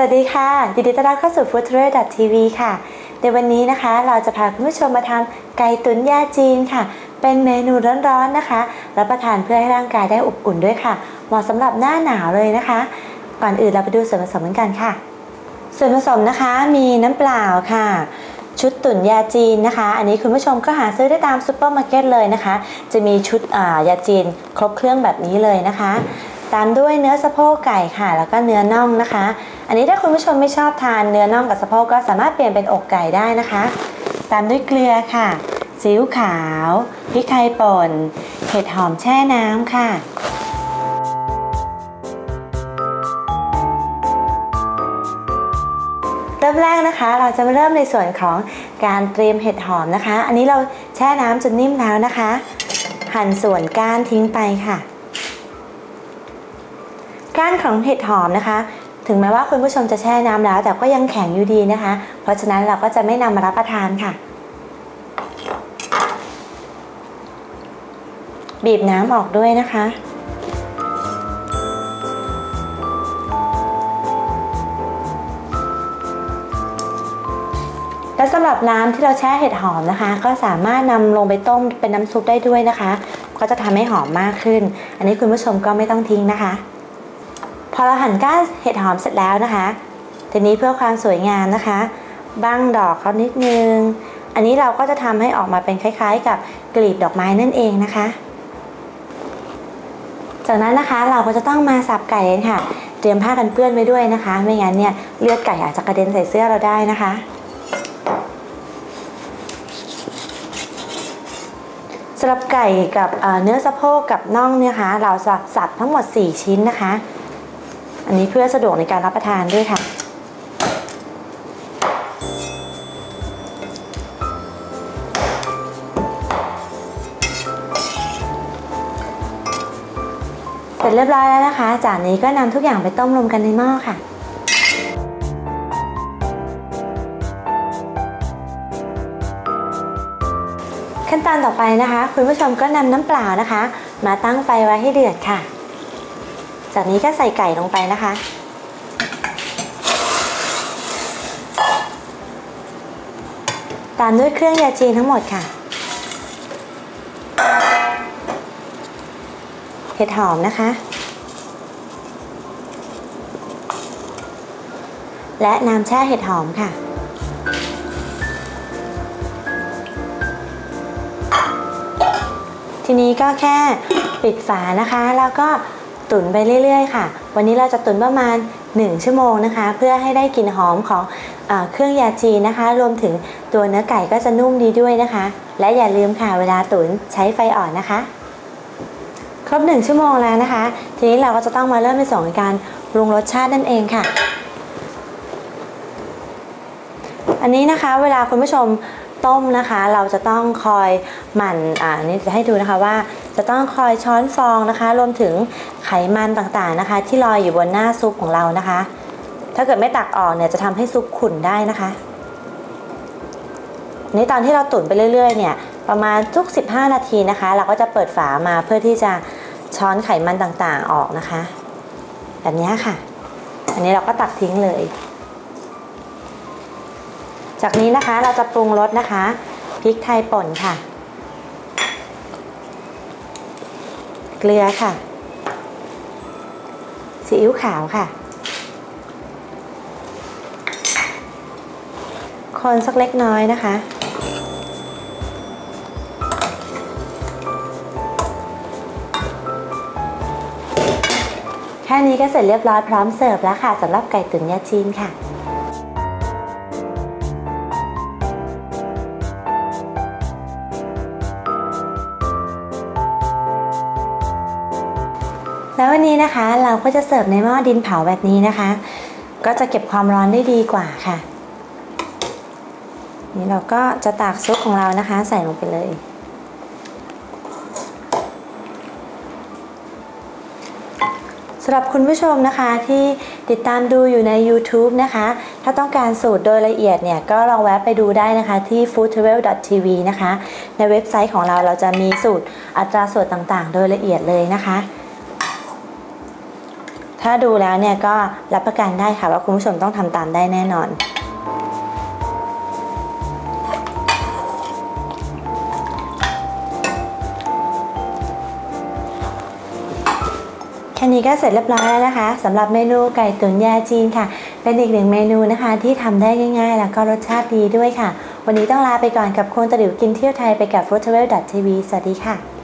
สวัสดีค่ะยินดีต้อนรับเข้าสู่ f o o d t r a d e TV ค่ะ ในวันนี้นะคะเราจะพาคุณผู้ชมมาทำไก่ตุ๋นยาจีนค่ะ เป็นเมนูร้อนๆนะคะ รับประทานเพื่อให้ร่างกายได้อบอุ่นด้วยค่ะ เหมาะสำหรับหน้าหนาวเลยนะคะ ก่อนอื่นเราไปดูส่วนผสมกันค่ะ ส่วนผสมนะคะมีน้ำเปล่าค่ะชุดตุ๋นยาจีนนะคะ อันนี้คุณผู้ชมก็หาซื้อได้ตามซูเปอร์มาร์เก็ตเลยนะคะ จะมีชุดอ่ายาจีนครบเครื่องแบบนี้เลยนะคะ ตามด้วยเนื้อสะโพกไก่ค่ะ แล้วก็เนื้อน่องนะคะ อันนี้ถ้าคุณผู้ชมไม่ชอบทานเนื้อน่องกับสะโพกก็สามารถเปลี่ยนเป็นอกไก่ได้นะคะ ตามด้วยเกลือค่ะซีอิ๊วขาวพริกไทยป่นเห็ดหอมแช่น้ำค่ะเริ่มแรกนะคะเราจะมาเริ่มในส่วนของการเตรียมเห็ดหอมนะคะ อันนี้เราแช่น้ำจนนิ่มแล้วนะคะ หั่นส่วนก้านทิ้งไปค่ะ ก้านของเห็ดหอมนะคะ ถึงแม้ว่าคุณผู้ชมจะแช่น้ำแล้ว แต่ก็ยังแข็งอยู่ดีนะคะ เพราะฉะนั้นเราก็จะไม่นำมารับประทานค่ะ บีบน้ำออกด้วยนะคะและสำหรับน้ำที่เราแช่เห็ดหอมนะคะ ก็สามารถนำลงไปต้มเป็นน้ำซุปได้ด้วยนะคะ ก็จะทำให้หอมมากขึ้น อันนี้คุณผู้ชมก็ไม่ต้องทิ้งนะคะ พอเราหั่นก้านเห็ดหอมเสร็จแล้วนะคะ ทีนี้เพื่อความสวยงามนะคะบั้งดอกเขานิดนึง อันนี้เราก็จะทำให้ออกมาเป็นคล้าย ๆ กับกลีบดอกไม้นั่นเองนะคะ จากนั้นนะคะเราก็จะต้องมาสับไก่ค่ะ เตรียมผ้ากันเปื้อนไว้ด้วยนะคะ ไม่งั้นเนี่ยเลือดไก่อาจจะกระเด็นใส่เสื้อเราได้นะคะสำหรับไก่กับเอ่อเนื้อสะโพกกับน่องเนี่ยคะเราจะสับทั้งหมด 4 ชิ้นนะคะ อันนี้เพื่อสะดวกในการรับประทานด้วยค่ะ เสร็จเรียบร้อยแล้วนะคะ จากนี้ก็นำทุกอย่างไปต้มรวมกันในหม้อค่ะขั้นตอนต่อไปนะคะ คุณผู้ชมก็นำน้ำเปล่านะคะ มาตั้งไฟไว้ให้เดือดค่ะ จากนี้ก็ใส่ไก่ลงไปนะคะ ตามด้วยเครื่องยาจีนทั้งหมดค่ะ เห็ดหอมนะคะ และน้ำแช่เห็ดหอมค่ะทีนี้ก็แค่ปิดฝานะคะ แล้วก็ ตุ๋นไปเรื่อยๆค่ะ วันนี้เราจะตุ๋นประมาณ 1 ชั่วโมงนะคะ เพื่อให้ได้กลิ่นหอมของเออเครื่องยาจีนนะคะ รวมถึงตัวเนื้อไก่ก็จะนุ่มดีด้วยนะคะ และอย่าลืมค่ะเวลาตุ๋นใช้ไฟอ่อนนะคะ ครบ 1 ชั่วโมงแล้วนะคะ ทีนี้เราก็จะต้องมาเริ่มในส่วนของการปรุงรสชาตินั่นเองค่ะ อันนี้นะคะเวลาคุณผู้ชม ต้มนะคะ เราจะต้องคอยหมั่นอ่านี่จะให้ดูนะคะว่า จะต้องคอยช้อนฟองนะคะ รวมถึงไขมันต่างๆนะคะ ที่ลอยอยู่บนหน้าซุปของเรานะคะ ถ้าเกิดไม่ตักออกเนี่ยจะทำให้ซุปขุ่นได้นะคะอันนี่ตอนที่เราตุ๋นไปเรื่อยๆเนี่ยประมาณทุก 15 นาทีนะคะ เราก็จะเปิดฝามาเพื่อที่จะช้อนไขมันต่างๆออกนะคะ แบบนี้ค่ะ อันนี้เราก็ตักทิ้งเลย จากนี้นะคะเราจะปรุงรสนะคะพริกไทยป่นค่ะ เกลือค่ะซีอิ๊วขาวค่ะ คนสักเล็กน้อยนะคะ แค่นี้ก็เสร็จเรียบร้อยพร้อมเสิร์ฟแล้วค่ะสำหรับไก่ตุ๋นยาจีนค่ะ วันนี้นะคะ เราก็จะเสิร์ฟในหม้อดินเผาแบบนี้นะคะ ก็จะเก็บความร้อนได้ดีกว่าค่ะ นี่เราก็จะตากซุปของเรานะคะ ใส่ลงไปเลย สำหรับคุณผู้ชมนะคะที่ติดตามดูอยู่ใน YouTube นะคะ ถ้าต้องการสูตรโดยละเอียดเนี่ย ก็ลองแวะไปดูได้นะคะที่ foodtravel.tv นะคะ ในเว็บไซต์ของเราเราจะมีสูตรอัตราส่วนต่างๆ โดยละเอียดเลยนะคะ ถ้าดูแล้วเนี่ยก็รับประกันได้ค่ะว่าคุณผู้ชมต้องทำตามได้แน่นอนแค่นี้ก็เสร็จเรียบร้อยแล้วนะคะสำหรับเมนูไก่ตุ๋นยาจีนค่ะ เป็นอีกหนึ่งเมนูนะคะ ที่ทำได้ง่าย ๆ แล้วก็รสชาติดีด้วยค่ะ วันนี้ต้องลาไปก่อนกับคุณตะหลิวกินเที่ยวไทยไปกับ f o o d t r a v e l t v สวัสดีค่ะ